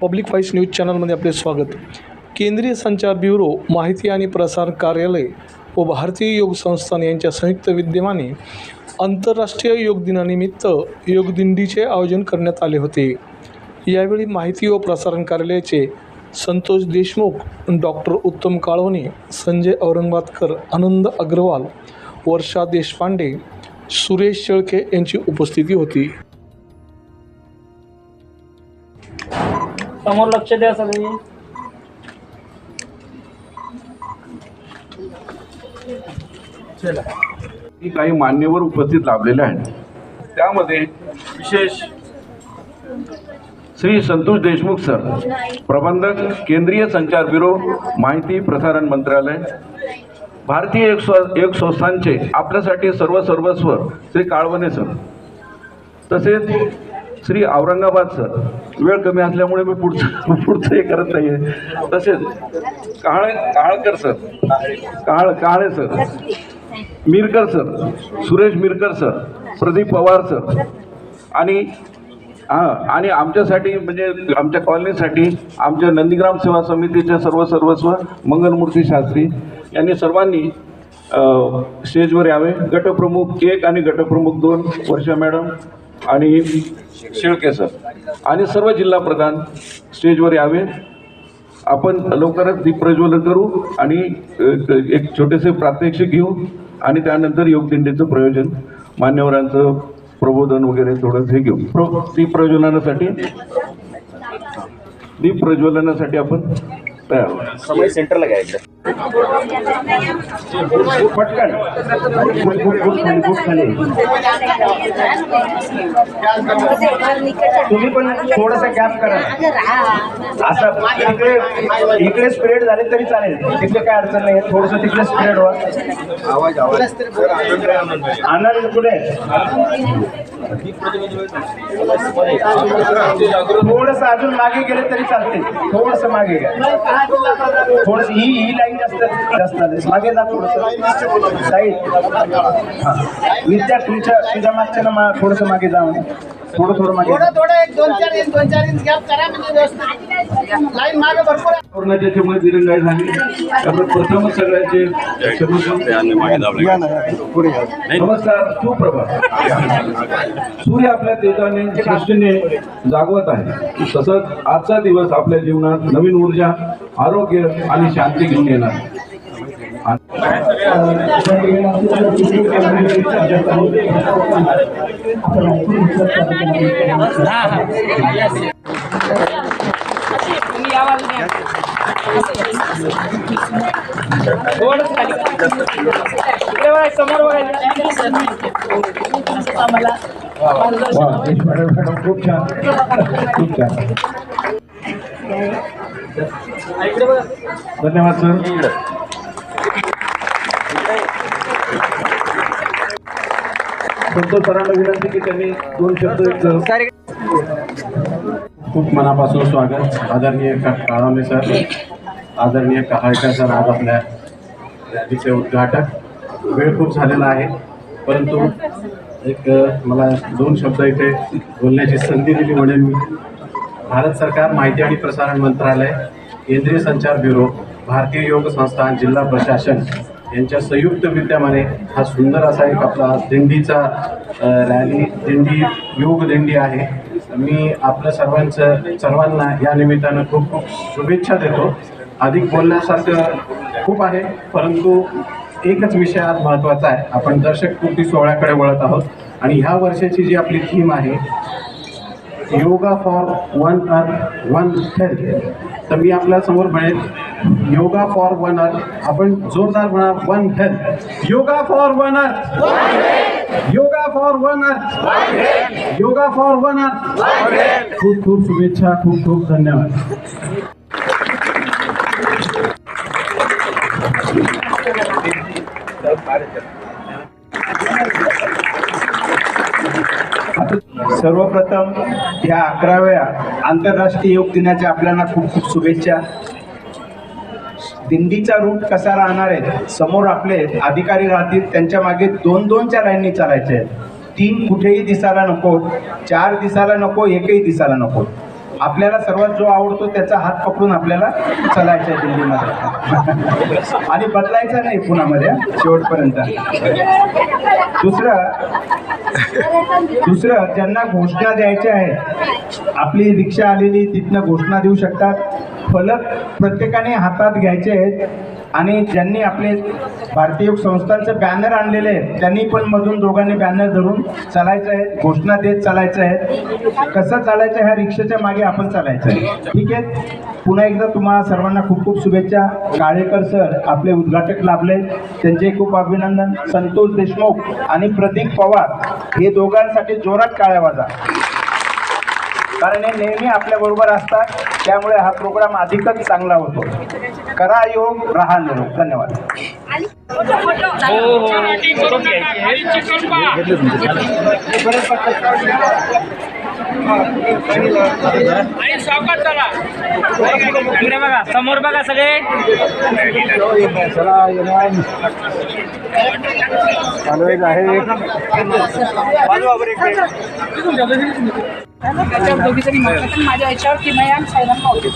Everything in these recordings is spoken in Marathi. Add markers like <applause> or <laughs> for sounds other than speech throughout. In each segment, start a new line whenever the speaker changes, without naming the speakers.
पब्लिक व्हॉईस न्यूज चॅनलमध्ये आपले स्वागत. केंद्रीय संचार ब्युरो माहिती आणि प्रसार कार्यालय व भारतीय योग संस्थान यांच्या संयुक्त विद्यमाने आंतरराष्ट्रीय योग दिनानिमित्त योग दिंडीचे आयोजन करण्यात आले होते. यावेळी माहिती व प्रसारण कार्यालयाचे संतोष देशमुख डॉक्टर उत्तम काळवणे संजय औरंगाबादकर आनंद अग्रवाल वर्षा देशपांडे सुरेश शेळके यांची उपस्थिती होती.
समोर लक्ष द्या सगळी.
ही काही मान्यवर उपस्थित लाभलेले आहेत. त्यामध्ये विशेष श्री संतोष देशमुख सर प्रबंधक केंद्रीय संचार ब्युरो माहिती प्रसारण मंत्रालय भारतीय एक स्व- एक संस्थांचे आपल्यासाठी सर्व सर्वस्व श्री काळवणे सर. तसेच श्री औरंगाबाद सर. वेळ कमी असल्यामुळे मी पुढचं पुढचं हे करत नाही आहे तसेच काळ काळकर सर. काळ Kale sir. Mirkar sir. Suresh Mirkar sir. Pradeep Pawar sir. आणि हां आणि आमच्यासाठी म्हणजे आमच्या कॉलनीसाठी आमच्या नंदीग्राम सेवा समितीच्या सर्व सर्वस्व मंगलमूर्ती शास्त्री यांनी सर्वांनी स्टेजवर यावे. गटप्रमुख एक आणि गटप्रमुख दोन. वर्षा मॅडम आणि शेळके सर आणि सर्व जिल्हा प्रधान स्टेजवर यावे. आपण लवकरच दीप प्रज्वलन करू आणि एक छोटेसे प्रात्यक्षिक घेऊ आणि त्यानंतर योगदिंडीचं प्रयोजन मान्यवरांचं प्रबोधन वगैरे थोडंसं हे घेऊ. प्र दीप प्रज्वलनासाठी दीप प्रज्वलनासाठी आपण तयार
समय सेंटरला घ्यायचं.
पटकन
तुम्ही पण थोडस गॅप करा. असं इकडे इकडे स्प्रेड झाले तरी चालेल. तिकडे काय अडचण नाही थोडस तिकडे स्प्रेड व्हा. आवाज आवाज. आणणार कुठे? थोडस अजून मागे गेले तरी चालते थोडस मागे घ्या. थोडस ही ही लाईन जास्त जास्त आली. मागे जा थोडस साईड. विद्या तुमच्या तुझ्या मागच्या ना थोडस मागे जा थोडं थोडं मागे.
थोडं थोडं एक दोन चार इंच दोन चार इंच गॅप करा म्हणजे लाईन मागे भरपूर आहे.
कोरोनाच्या त्यामुळे दिरंगाई झाली. त्यामुळे प्रथमच सगळ्यांचे नमस्कार सुप्रभात. सूर्य आपल्या तेजाने सृष्टीने जागवत आहे. तसंच आजचा दिवस आपल्या जीवनात नवीन ऊर्जा आरोग्य आणि शांती घेऊन येणार. खूप छान. खूप छान. धन्यवाद सर संतोष सरांना विनंती की त्यांनी दोन शब्द
खूप मनापासून स्वागत. आदरणीय का काळावणे सर आदरणीय कहाळकर सर आज आपल्या रॅलीचे उद्घाटक. वेळ खूप झालेला आहे परंतु एक मला दोन शब्द इथे बोलण्याची संधी दिली म्हणेन मी भारत सरकार माहिती आणि प्रसारण मंत्रालय केंद्रीय संचार ब्युरो भारतीय योग संस्थान जिल्हा प्रशासन यांच्या संयुक्त विद्यमाने हा सुंदर असा एक आपला दिंडीचा रॅली दिंडी योग दिंडी आहे. मी आपल्या सर्वांचं सर्वांना या निमित्तानं खूप खूप शुभेच्छा देतो. अधिक बोलण्यासारखं खूप आहे परंतु एकच विषय आज महत्त्वाचा आहे. आपण दर्शक पूर्ती सोहळ्याकडे वळत आहोत आणि ह्या वर्षाची जी आपली थीम आहे yoga for one earth one health तर मी आपल्यासमोर म्हणेन योगा फॉर वन अर्थ आपण जोरदार म्हणा one health. Yoga for one earth. Yoga for one earth. Yoga for one अर्थ. खूप खूप शुभेच्छा खूप खूप धन्यवाद.
सर्वप्रथम या अकराव्या आंतरराष्ट्रीय योग दिनाच्या आपल्याला खूप खूप शुभेच्छा. दिंडीचा रूट कसा राहणार आहे? समोर आपले अधिकारी राहतील. त्यांच्या मागे दोन दोनच्या लाईननी चालायचे आहेत. तीन कुठेही दिसायला नको. चार दिसायला नको. एकही दिसायला नको. आपल्याला सर्वात जो आवडतो त्याचा हात पकडून आपल्याला चालायचं आहे दिल्लीमध्ये <laughs> आणि बदलायचं नाही पुण्यामध्ये शेवटपर्यंत. दुसरं दुसरं ज्यांना घोषणा द्यायच्या आहेत आपली रिक्षा आलेली तिथनं घोषणा देऊ शकतात. फलक प्रत्येकाने हातात घ्यायचे आहेत. आणि ज्यांनी आपले भारतीय संस्थांचे बॅनर आणलेले आहेत त्यांनी पण मधून दोघांनी बॅनर धरून चालायचं आहे घोषणा देत चालायचं आहे. कसं चालायचं ह्या रिक्षाच्या मागे आपण चालायचं आहे. ठीक आहे? पुन्हा एकदा तुम्हाला सर्वांना खूप खूप शुभेच्छा. काळेकर सर आपले उद्घाटक लाभले. त्यांचे खूप अभिनंदन. संतोष देशमुख आणि प्रदीप पवार हे दोघांसाठी जोरात काळ्या वाजा. कारण हे नेहमी आपल्या बरोबर असतात त्यामुळे हा प्रोग्राम अधिकच चांगला होतो. करा योग राहा निरोग. धन्यवाद.
इकडे बघा समोर बघा सगळे
त्याच्यावर दोघी जणी म्हणतात माझ्या याच्यावर की मॅम साहेबांना होते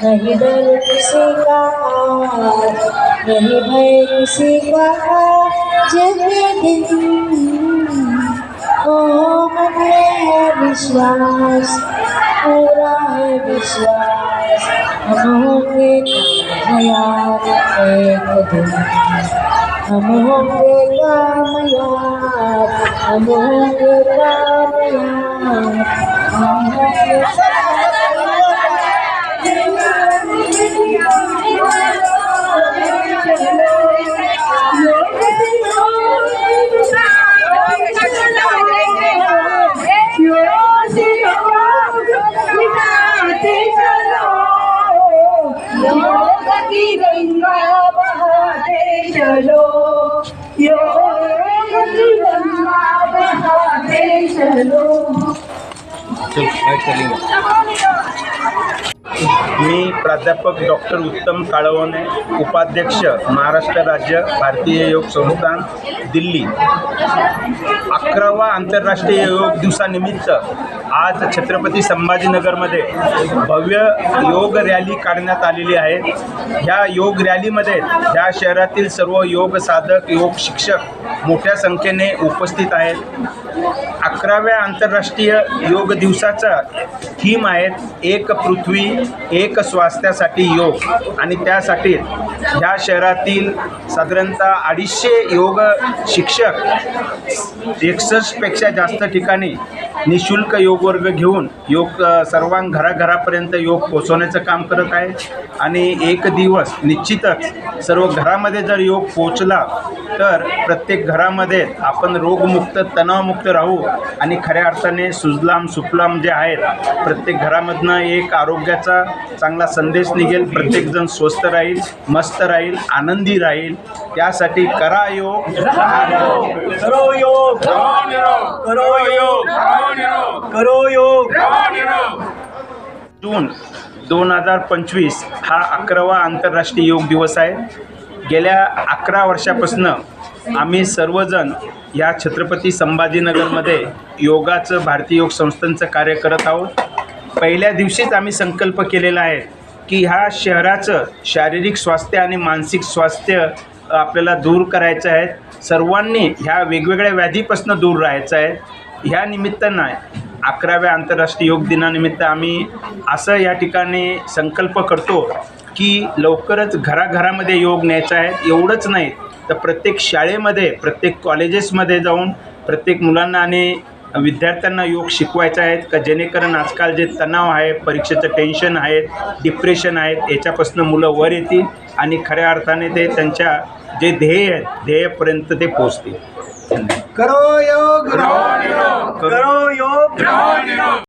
नहीं डर किसी का नहीं भय किसी का जब दिन ओ मन में है विश्वास पूरा है विश्वास हम होंगे कामयाब एक दिन हम होंगे कामयाब हम होंगे चलो योग बहाते चलो
मी प्राध्यापक डॉक्टर उत्तम काळवणे उपाध्यक्ष महाराष्ट्र राज्य भारतीय योग संस्थान दिल्ली. अकरावा आंतरराष्ट्रीय योग दिवसानिमित्त आज छत्रपती संभाजीनगरमध्ये भव्य योग रॅली काढण्यात आलेली आहे. ह्या योग रॅलीमध्ये ह्या शहरातील सर्व योग साधक योग शिक्षक मोठ्या संख्येने उपस्थित आहेत. अकराव्या आंतरराष्ट्रीय योग दिवसाचा थीम आहेत एक पृथ्वी एक स्वास्थ्यासाठी योग. आणि त्यासाठी ह्या शहरातील साधारणतः अडीचशे योग शिक्षक एकसष्टपेक्षा जास्त ठिकाणी निशुल्क योग वर्ग घेऊन योग सर्वांग घराघरापर्यंत योग पोचवण्याचं काम करत आहे. आणि एक दिवस निश्चितच सर्व घरामध्ये जर योग पोचला तर प्रत्येक घरामध्ये आपण रोगमुक्त तणावमुक्त राहू आणि खऱ्या अर्थाने सुजलाम सुफलाम जे आहेत प्रत्येक घरामधनं एक आरोग्याचा चांगला संदेश निघेल प्रत्येकजण स्वस्थ राहील मस्त राहील आनंदी राहील. त्यासाठी करा योग. करो योग. करो योग. करो योग. जून दोन हजार पंचवीस हा अकरावा आंतरराष्ट्रीय योग दिवस आहे. गेल्या अकरा वर्षापासून आम्ही सर्वजण या छत्रपती संभाजीनगरमध्ये योगाचं भारतीय योग संस्थांचं कार्य करत आहोत. पहिल्या दिवशीच आम्ही संकल्प केलेला आहे की ह्या शहराचं शारीरिक स्वास्थ्य आणि मानसिक स्वास्थ्य आपल्याला दूर करायचं आहे. सर्वांनी ह्या वेगवेगळ्या व्याधीपासून दूर राहायचं आहे. ह्या निमित्तानं अकराव्या आंतरराष्ट्रीय योग दिनानिमित्त आम्ही असं या ठिकाणी संकल्प करतो की लवकरच घराघरामध्ये योग न्यायचा आहे. एवढंच नाही तर प्रत्येक शाळेमध्ये प्रत्येक कॉलेजेसमध्ये जाऊन प्रत्येक मुलांना आणि विद्यार्थ्यांना योग शिकवायचा आहे का जेणेकरून आजकाल जे तणाव आहे परीक्षेचं टेन्शन आहे डिप्रेशन आहेत याच्यापासून मुलं वर येतील आणि खऱ्या अर्थाने ते त्यांच्या जे ध्येय आहेत ध्येयपर्यंत ते पोचतील
करो योग करो योग.